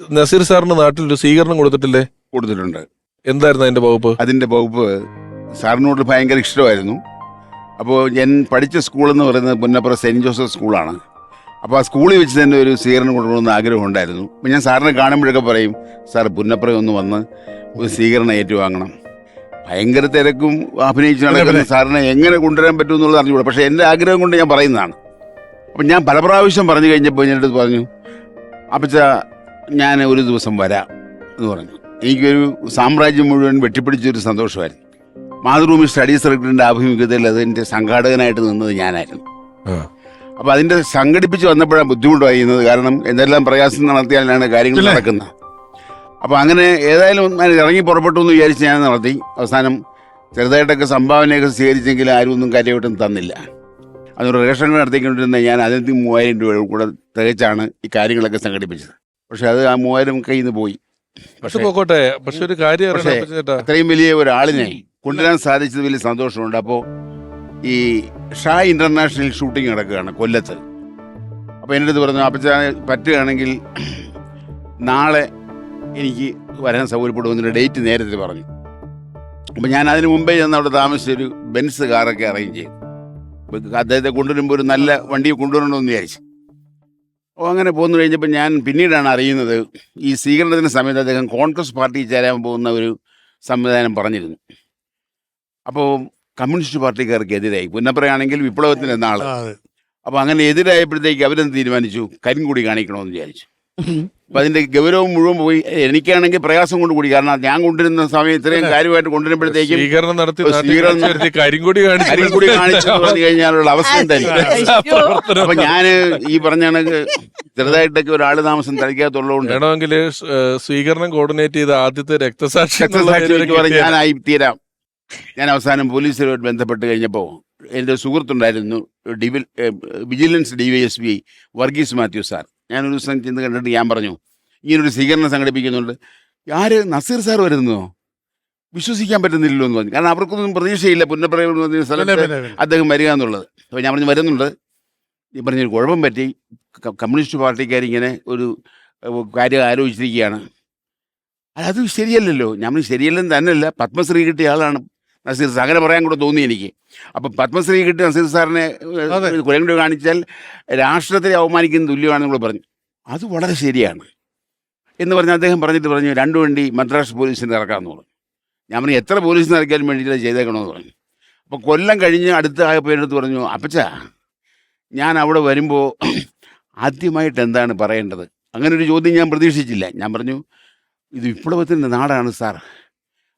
നസീർ സാറിന് നാട്ടിൽ ഒരു സ്വീകരണം കൊടുത്തിട്ടില്ലേ? കൊടുത്തിട്ടുണ്ട്. എന്തായിരുന്നു അതിന്റെ വകുപ്പ്? അതിന്റെ വകുപ്പ് സാറിനോട് ഭയങ്കര ഇഷ്ടമായിരുന്നു. അപ്പോൾ ഞാൻ പഠിച്ച സ്കൂൾ എന്ന് പറയുന്നത് പുന്നപ്പുറ സെന്റ് ജോസഫ് സ്കൂളാണ്. അപ്പോൾ ആ സ്കൂളിൽ വെച്ച് തന്നെ ഒരു സ്വീകരണം കൊടുക്കണമെന്ന് ആഗ്രഹം ഉണ്ടായിരുന്നു. അപ്പോൾ ഞാൻ സാറിനെ കാണുമ്പോഴൊക്കെ പറയും സാർ പുന്നപ്പുറ ഒന്ന് വന്ന് ഒരു സ്വീകരണം ഏറ്റുവാങ്ങണം. ഭയങ്കര തിരക്കും അഭിനയിച്ച് നടക്കുന്ന സാറിനെ എങ്ങനെ കൊണ്ടുവരാൻ പറ്റും എന്നുള്ളത് അറിഞ്ഞുകൂടാ. പക്ഷേ എന്റെ ആഗ്രഹം കൊണ്ട് ഞാൻ പറയുന്നതാണ്. അപ്പം ഞാൻ പല പ്രാവശ്യം പറഞ്ഞു കഴിഞ്ഞപ്പോൾ എന്റെ അടുത്ത് പറഞ്ഞു അപ്പച്ച ഞാൻ ഒരു ദിവസം വരാം എന്ന് പറഞ്ഞു. എനിക്കൊരു സാമ്രാജ്യം മുഴുവൻ വെട്ടിപ്പിടിച്ചൊരു സന്തോഷമായിരുന്നു. മാതൃഭൂമി സ്റ്റഡി സർക്കിളിന്റെ ആഭിമുഖ്യത്തിൽ അതിന്റെ സംഘാടകനായിട്ട് നിന്നത് ഞാനായിരുന്നു. അപ്പോൾ അതിന്റെ സംഘടിപ്പിച്ച് വന്നപ്പോഴാണ് ബുദ്ധിമുട്ടായിരുന്നത് കാരണം എന്തെല്ലാം പ്രയാസം നടത്തിയാലാണ് കാര്യങ്ങൾ? നടക്കുന്നത് അപ്പോൾ അങ്ങനെ ഏതായാലും ഞാൻ ഇറങ്ങി പുറപ്പെട്ടു എന്ന് വിചാരിച്ച് ഞാൻ നടത്തി. അവസാനം ചെറുതായിട്ടൊക്കെ സംഭാവനയൊക്കെ സ്വീകരിച്ചെങ്കിലും ആരും ഒന്നും കാര്യമായിട്ടും തന്നില്ല. അതൊരു റേഷൻ നടത്തിക്കൊണ്ടിരുന്ന ഞാൻ അതിനകത്ത് മൂവായിരം രൂപ കൂടെ തികച്ചാണ് ഈ കാര്യങ്ങളൊക്കെ സംഘടിപ്പിച്ചത്. പക്ഷെ അത് ആ മൂവായിരം കയ്യിൽ നിന്ന് പോയി. പക്ഷെ പോക്കോട്ടെ പക്ഷെ ഒരു കാര്യം പക്ഷേ- അത്രയും വലിയ ഒരാളിനെ കൊണ്ടുവരാൻ സാധിച്ചത് വലിയ സന്തോഷമുണ്ട്. അപ്പോൾ ഈ ഷാ ഇന്റർനാഷണൽ ഷൂട്ടിംഗ് നടക്കുകയാണ് കൊല്ലത്ത്. അപ്പോൾ എന്റെ അടുത്ത് പറഞ്ഞു അപ്പച്ച പറ്റുകയാണെങ്കിൽ നാളെ എനിക്ക് വരാൻ സൗകര്യപ്പെടുമെന്നൊരു ഡേറ്റ് നേരത്തെ പറഞ്ഞു. അപ്പം ഞാൻ അതിന് മുമ്പേ ചെന്ന് അവിടെ താമസിച്ചൊരു ബെൻസ് കാറൊക്കെ അറേഞ്ച് ചെയ്തു. അദ്ദേഹത്തെ കൊണ്ടുവരുമ്പോൾ ഒരു നല്ല വണ്ടി കൊണ്ടുവരണമെന്ന് വിചാരിച്ചു. അങ്ങനെ പോന്നു കഴിഞ്ഞപ്പോൾ ഞാൻ പിന്നീടാണ് അറിയുന്നത് ഈ സ്വീകരണത്തിന്റെ സമയത്ത് അദ്ദേഹം കോൺഗ്രസ് പാർട്ടി ചേരാൻ പോകുന്ന ഒരു സംവിധാനം പറഞ്ഞിരുന്നു. അപ്പോൾ കമ്മ്യൂണിസ്റ്റ് പാർട്ടിക്കാർക്ക് എതിരായി. പുന്നപ്പറയാണെങ്കിൽ വിപ്ലവത്തിന്റെ നാൾ അപ്പോൾ അങ്ങനെ എതിരായപ്പോഴത്തേക്ക് അവരെന്ത് തീരുമാനിച്ചു? കരിങ്കൂടി കാണിക്കണമെന്ന് വിചാരിച്ചു. അപ്പോൾ അതിന്റെ ഗൗരവം മുഴുവൻ പോയി. എനിക്കാണെങ്കിൽ പ്രയാസം കൊണ്ട് കൂടി. കാരണം ഞാൻ കൊണ്ടിരുന്ന സമയം ഇത്രയും കാര്യമായിട്ട് കൊണ്ടുവരുമ്പോഴത്തേക്കും സ്വീകരണം നടത്തി സ്വീകരണം കാണിച്ചു കരിങ്കൊടി കരിങ്കൊടി കാണിച്ചു പറഞ്ഞു കഴിഞ്ഞാലുള്ള അവസ്ഥ തന്നെ അപ്പൊ ഞാൻ ഈ പറഞ്ഞ കണക്ക് ചെറുതായിട്ടൊക്കെ ഒരാൾ താമസം തളിക്കാത്തുള്ളതുകൊണ്ട് വേണമെങ്കിൽ സ്വീകരണം കോർഡിനേറ്റ് ചെയ്ത ആദ്യത്തെ രക്തസാക്ഷി രക്തസാക്ഷി ഞാനായി തീരാം. ഞാൻ അവസാനം പോലീസുമായിട്ട് ബന്ധപ്പെട്ട് കഴിഞ്ഞപ്പോൾ എന്റെ സുഹൃത്തുണ്ടായിരുന്നു ഡിവിൽ vigilance D Y S P Varghese Mathew sir. ഞാനൊരു ദിവസം ചെന്ന് കണ്ടിട്ട് ഞാൻ പറഞ്ഞു ഇങ്ങനൊരു സ്വീകരണം സംഘടിപ്പിക്കുന്നുണ്ട്. ആര്? നസീർ സാർ വരുന്നോ? വിശ്വസിക്കാൻ പറ്റുന്നില്ലല്ലോ എന്ന് പറഞ്ഞു. കാരണം അവർക്കൊന്നും പ്രതീക്ഷയില്ല പുനഃപ്രയോഗം എന്ന് പറഞ്ഞ പിന്നെ, സ്ഥലത്ത് പിന്നെ, പിന്നെ. അദ്ദേഹം വരിക എന്നുള്ളത്. അപ്പോൾ ഞാൻ പറഞ്ഞു വരുന്നുണ്ട്. ഈ പറഞ്ഞൊരു കുഴപ്പം പറ്റി. കമ്മ്യൂണിസ്റ്റ് പാർട്ടിക്കാർ ഇങ്ങനെ ഒരു കാര്യം ആലോചിച്ചിരിക്കുകയാണ്. അത് ശരിയല്ലല്ലോ. ഞാൻ ശരിയല്ലെന്ന് തന്നെയല്ല. പത്മശ്രീ കിട്ടിയ ആളാണ് നസീർ സാർ അങ്ങനെ പറയാൻ കൂടെ തോന്നി എനിക്ക്. അപ്പം പത്മശ്രീ കിട്ടി നസീർ സാറിനെ. കുരങ്ങുടി കാണിച്ചാൽ രാഷ്ട്രത്തെ അവമാനിക്കുന്ന തുല്യമാണെന്ന് നമ്മൾ പറഞ്ഞു. അത് വളരെ ശരിയാണ്. എന്ന് പറഞ്ഞ് അദ്ദേഹം പറഞ്ഞിട്ട് പറഞ്ഞു രണ്ടു വണ്ടി മദ്രാസ് പോലീസിന് ഇറക്കാമെന്ന് പറഞ്ഞു. ഞാൻ പറഞ്ഞു എത്ര പോലീസിന് ഇറക്കാൻ വേണ്ടിയിട്ട് ചെയ്തേക്കണമെന്ന് പറഞ്ഞു. അപ്പോൾ കൊല്ലം കഴിഞ്ഞ് അടുത്ത ആയപ്പോൾ എന്റെ അടുത്ത് പറഞ്ഞു അപ്പച്ച ഞാൻ അവിടെ വരുമ്പോൾ ആദ്യമായിട്ട് എന്താണ് പറയേണ്ടത്? അങ്ങനെ ഒരു ചോദ്യം ഞാൻ പ്രതീക്ഷിച്ചില്ല. ഞാൻ പറഞ്ഞു ഇത് വിപ്ലവത്തിന്റെ നാടാണ് സാർ.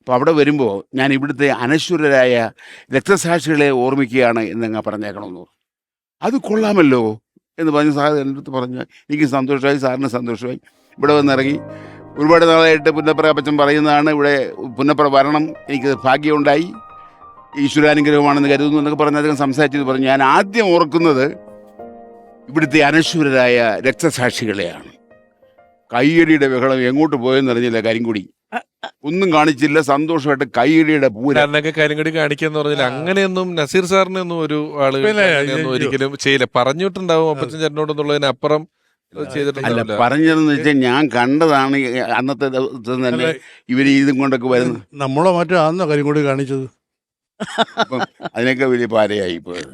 അപ്പോൾ അവിടെ വരുമ്പോൾ ഞാൻ ഇവിടുത്തെ അനശ്വരരായ രക്തസാക്ഷികളെ ഓർമ്മിക്കുകയാണ് എന്നങ്ങ് പറഞ്ഞേക്കണമെന്ന് പറഞ്ഞു. അത് കൊള്ളാമല്ലോ എന്ന് പറഞ്ഞ സാർ എന്റെ അടുത്ത് പറഞ്ഞു. എനിക്ക് സന്തോഷമായി സാറിന് സന്തോഷമായി. ഇവിടെ വന്നിറങ്ങി. ഒരുപാട് നാളായിട്ട് പുന്നപ്ര അപ്പച്ചൻ പറയുന്നതാണ് ഇവിടെ പുന്നപ്ര വരണം എനിക്ക് ഭാഗ്യമുണ്ടായി. ഈശ്വരാനുഗ്രഹമാണെന്ന് കരുതുന്നു എന്നൊക്കെ പറഞ്ഞ് അദ്ദേഹം സംസാരിച്ചത് പറഞ്ഞു. ഞാൻ ആദ്യം ഓർക്കുന്നത് ഇവിടുത്തെ അനശ്വരരായ രക്തസാക്ഷികളെയാണ്. കയ്യടിയുടെ ബഹളം എങ്ങോട്ട് പോയെന്നറിഞ്ഞില്ല കരിങ്കുടി. ഒന്നും കാണിച്ചില്ല. സന്തോഷമായിട്ട് കൈയിടിയുടെ പൂരൊക്കെ കരിങ്കടി കരിങ്കൊടി കാണിക്കാന്ന് പറഞ്ഞാൽ അങ്ങനെയൊന്നും നസീർ സാറിനെ ഒന്നും ഒരു ആൾ അങ്ങനെയൊന്നും ഒരിക്കലും ചെയ്യില്ല. പറഞ്ഞിട്ടുണ്ടാവും അപ്പച്ചൻ ചേട്ടനോടൊന്നുള്ളതിനപ്പുറം അല്ല. പറഞ്ഞതെന്ന് വെച്ചാൽ ഞാൻ കണ്ടതാണ് അന്നത്തെ ദിവസം തന്നെ ഇവർ ഇതും കൊണ്ടൊക്കെ വരുന്നത്. നമ്മളോ മറ്റോ ആന്നോ കരിങ്കൂടി കാണിച്ചത്? അതിനൊക്കെ വലിയ പാരയായി പോയത്.